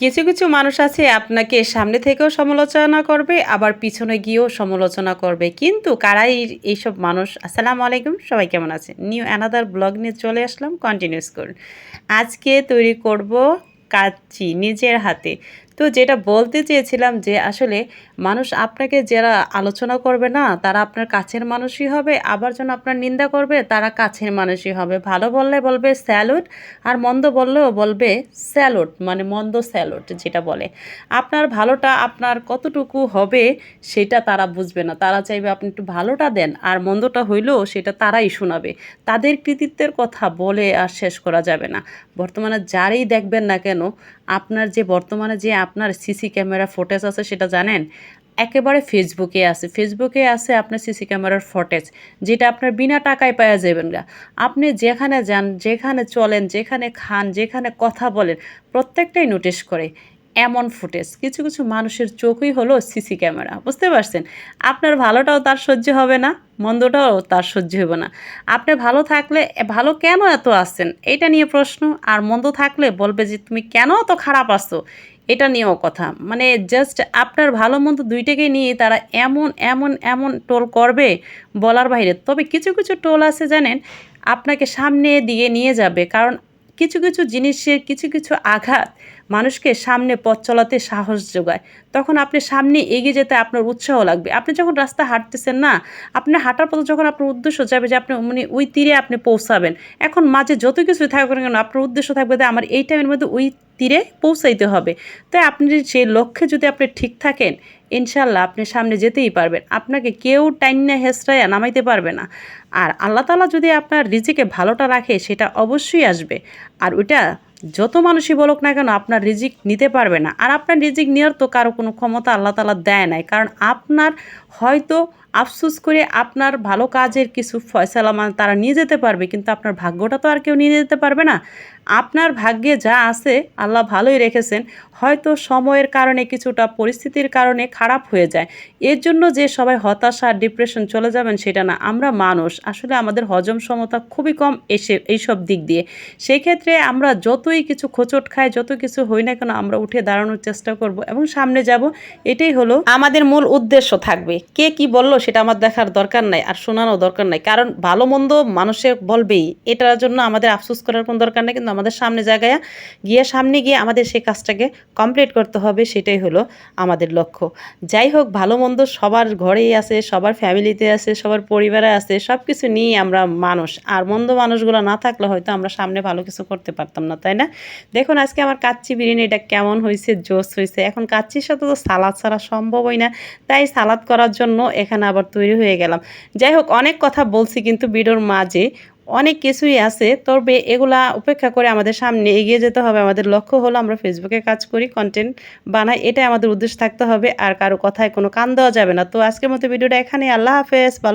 কিছু কিছু মানুষ আছে আপনাকে সামনে থেকেও সমালোচনা করবে, আবার পিছনে গিয়েও সমালোচনা করবে। কিন্তু কারাই এইসব মানুষ? আসসালামু আলাইকুম, সবাই কেমন আছে নিউ অ্যানাদার ব্লগ নিয়ে চলে আসলাম কন্টিনিউস করুন। আজকে তৈরি করব কাচ্চি নিজের হাতে। তো যেটা বলতে চেয়েছিলাম যে আসলে মানুষ আপনাকে যারা আলোচনা করবে না, তারা আপনার কাছের মানুষই হবে, আবার যেন আপনার নিন্দা করবে, তারা কাছের মানুষই হবে। ভালো বললে বলবে স্যালুট, আর মন্দ বললেও বলবে স্যালুট মানে মন্দ স্যালুট যেটা বলে। আপনার ভালোটা আপনার কতটুকু হবে, সেটা তারা বুঝবে না। তারা চাইবে আপনি একটু ভালোটা দেন, আর মন্দটা হইলেও সেটা তারাই শোনাবে। তাদের কৃতিত্বের কথা বলে আর শেষ করা যাবে না। বর্তমানে যারই দেখবেন না কেন, আপনার যে বর্তমানে যে আপনার সিসি ক্যামেরা ফুটেজ আছে, সেটা জানেন? একেবারে ফেসবুকে আছে। ফেসবুকে আছে আপনার সিসি ক্যামেরার ফুটেজ যেটা আপনার বিনা টাকায় পাওয়া যাবেন না। আপনি যেখানে যান, যেখানে চলেন, যেখানে খান, যেখানে কথা বলেন, প্রত্যেকটাই নোটিশ করে। এমন ফুটেজ কিছু কিছু মানুষের চোখই হলো সিসি ক্যামেরা বুঝতে পারছেন? আপনার ভালোটাও তার সহ্য হবে না, মন্দটাও তার সহ্য হবে না। আপনি ভালো থাকলে ভালো কেন এত আসছেন এটা নিয়ে প্রশ্ন। আর মন্দ থাকলে বলবে যে, তুমি কেন এত খারাপ আসছো এটা নিয়েও কথা। মানে জাস্ট আপনার ভালো মন্দ দুইটাকে নিয়ে তারা এমন এমন এমন টোল করবে বলার বাইরে। তবে কিছু কিছু টোল আছে জানেন, আপনাকে সামনে দিয়ে নিয়ে যাবে। কারণ কিছু কিছু জিনিসের কিছু কিছু আঘাত মানুষকে সামনে পথ চলাতে সাহস যোগায়। তখন আপনি সামনে এগিয়ে যেতে আপনার উৎসাহ লাগবে। আপনি যখন রাস্তা হাঁটতেছেন না, আপনার হাঁটার পথে যখন আপনার উদ্দেশ্য যাবে যে আপনি মানে ওই তীরে আপনি পৌঁছাবেন, এখন মাঝে যত কিছু থাকবে না কেন, আপনার উদ্দেশ্য থাকবে যে আমার এই টাইমের মধ্যে ওই তীরে পৌঁছাইতে হবে। তাই আপনি সেই লক্ষ্যে যদি আপনি ঠিক থাকেন ইনশাল্লাহ আপনি সামনে যেতেই পারবেন। আপনাকে কেউ টাইন্না হেসরাইয়া নামাইতে পারবে না। আর আল্লাহ তালা যদি আপনার রিজিকে ভালোটা রাখে, সেটা অবশ্যই আসবে। আর ওইটা যত মানুষই বলুক না কেন, আপনার রিজিক নিতে পারবে না। আর আপনার রিজিক নেওয়ার তো কারও কোনো ক্ষমতা আল্লাহ তালা দেয় নাই। কারণ আপনার হয়তো আফসোস করে আপনার ভালো কাজের কিছু ফয়সালা মানে তারা নিয়ে যেতে পারবে, কিন্তু আপনার ভাগ্যটা তো আর কেউ নিয়ে যেতে পারবে না। আপনার ভাগ্যে যা আছে, আল্লাহ ভালোই রেখেছেন। হয়তো সময়ের কারণে, কিছুটা পরিস্থিতির কারণে খারাপ হয়ে যায়। এর জন্য যে সবাই হতাশা ডিপ্রেশন চলে যাবেন, সেটা না। আমরা মানুষ। আসলে আমাদের হজম সমতা খুবই কম এসে, এইসব দিক দিয়ে। সেই ক্ষেত্রে আমরা যতই কিছু খোঁচট খাই যত কিছু হই না কেন, আমরা উঠে দাঁড়ানোর চেষ্টা করব এবং সামনে যাব। এটাই হলো আমাদের মূল উদ্দেশ্য থাকবে। কে কি বলল সেটা আমার দেখার দরকার নাই আর শোনানো দরকার নাই। কারণ ভালো মন্দ মানুষে বলবেই। এটার জন্য আমাদের আফসোস করার কোনো দরকার নেই। কিন্তু আমাদের সামনে জায়গায় গিয়ে সামনে গিয়ে আমাদের সেই কাজটাকে কমপ্লিট করতে হবে, সেটাই হলো আমাদের লক্ষ্য। যাই হোক, ভালো মন্দ সবার ঘরেই আছে, সবার ফ্যামিলিতে আছে, সবার পরিবারে আছে সব কিছু নিয়ে আমরা মানুষ। আর মন্দ মানুষগুলো না থাকলে হয়তো আমরা সামনে ভালো কিছু করতে পারতাম না, তাই না? দেখুন, আজকে আমার কাচ্চি বিরিয়ানি এটা কেমন হয়েছে, জোস হয়েছে। এখন কাচ্চির সাথে তো সালাদ ছাড়া সম্ভবই না। তাই সালাদ করার জন্য এখানে আবার তৈরি হয়ে গেলাম। যাই হোক, অনেক কথা বলছি কিন্তু ভিডিওর মাঝে। অনেক কিছুই আছে, তবে এগুলা উপেক্ষা করে আমাদের সামনে এগিয়ে যেতে হবে। আমাদের লক্ষ্য হলো আমরা ফেসবুকে কাজ করি কন্টেন্ট বানাই, এটাই আমাদের উদ্দেশ্য থাকতে হবে। আর কারও কথায় কোনো কান দেওয়া যাবে না। তো আজকের মতো ভিডিওটা এখানে আল্লাহ হাফেজ, ভালো